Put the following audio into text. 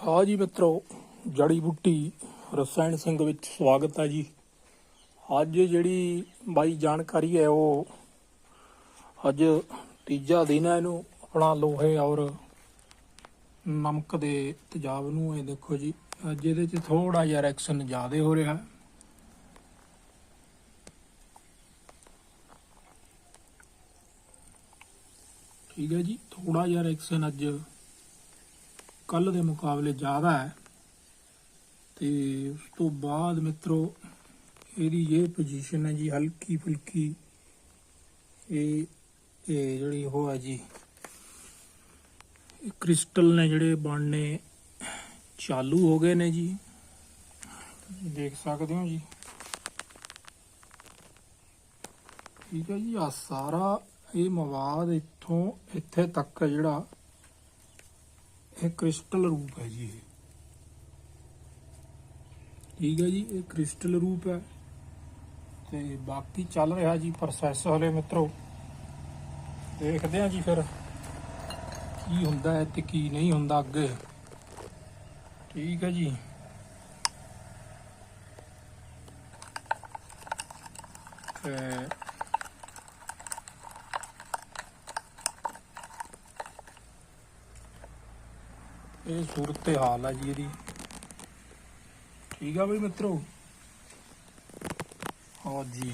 ਹਾਂ ਜੀ ਮਿੱਤਰੋ, ਜੜੀ ਬੂਟੀ ਰਸਾਇਣ ਸਿੰਘ ਵਿੱਚ ਸਵਾਗਤ ਹੈ ਜੀ। ਅੱਜ ਜਿਹੜੀ ਬਾਈ ਜਾਣਕਾਰੀ ਹੈ ਉਹ ਅੱਜ ਤੀਜਾ ਦਿਨ ਹੈ ਇਹਨੂੰ ਆਪਣਾ ਲੋਹੇ ਔਰ ਨਮਕ ਦੇ ਤੇਜ਼ਾਬ ਨੂੰ ਇਹ ਦੇਖੋ ਜੀ, ਅੱਜ ਇਹਦੇ 'ਚ ਥੋੜਾ ਜਿਹਾ ਰੈਕਸ਼ਨ ਜ਼ਿਆਦਾ ਹੋ ਰਿਹਾ। ਠੀਕ ਹੈ ਜੀ ਥੋੜਾ ਜਿਹਾ ਰੈਕਸ਼ਨ ਅੱਜ ਕੱਲ ਦੇ ਮੁਕਾਬਲੇ ਜ਼ਿਆਦਾ ਹੈ। ਤੇ ਉਸ ਤੋਂ ਬਾਅਦ ਮਿੱਤਰੋ, ਇਹਦੀ ਇਹ ਪੋਜੀਸ਼ਨ ਹੈ ਜੀ ਹਲਕੀ ਫੁਲਕੀ। ਇਹ ਇਹ ਜਿਹੜੀ ਉਹ ਹੈ ਜੀ, ਇਹ ਕ੍ਰਿਸਟਲ ਨੇ ਜਿਹੜੇ ਬਣਨੇ ਚਾਲੂ ਹੋ ਗਏ ਨੇ ਜੀ। ਦੇਖ ਸਕਦੇ ਹੋ ਜੀ। ਠੀਕ ਹੈ ਜੀ ਆ ਸਾਰਾ ਇਹ ਮਵਾਦ ਇੱਥੋਂ, ਇੱਥੇ ਤੱਕ ਜਿਹੜਾ ਇਹ ਕ੍ਰਿਸਟਲ ਰੂਪ ਹੈ ਜੀ ਇਹ। ਠੀਕ ਹੈ ਜੀ, ਇਹ ਕ੍ਰਿਸਟਲ ਰੂਪ ਹੈ। ਤੇ ਬਾਕੀ ਚੱਲ ਰਿਹਾ ਜੀ ਪ੍ਰੋਸੈਸ ਹਲੇ ਮਿੱਤਰੋ। ਦੇਖਦੇ ਹਾਂ ਜੀ ਫਿਰ ਕੀ ਹੁੰਦਾ ਹੈ ਤੇ ਕੀ ਨਹੀਂ ਹੁੰਦਾ ਅੱਗੇ। ਠੀਕ ਹੈ ਜੀ। ਤੇ ਇਹ ਸੂਰਤ ਤੇ ਹਾਲ ਹੈ ਜੀ ਇਹਦੀ। ਠੀਕ ਆ ਬਈ ਮਿੱਤਰੋ? ਹਾਂ ਜੀ।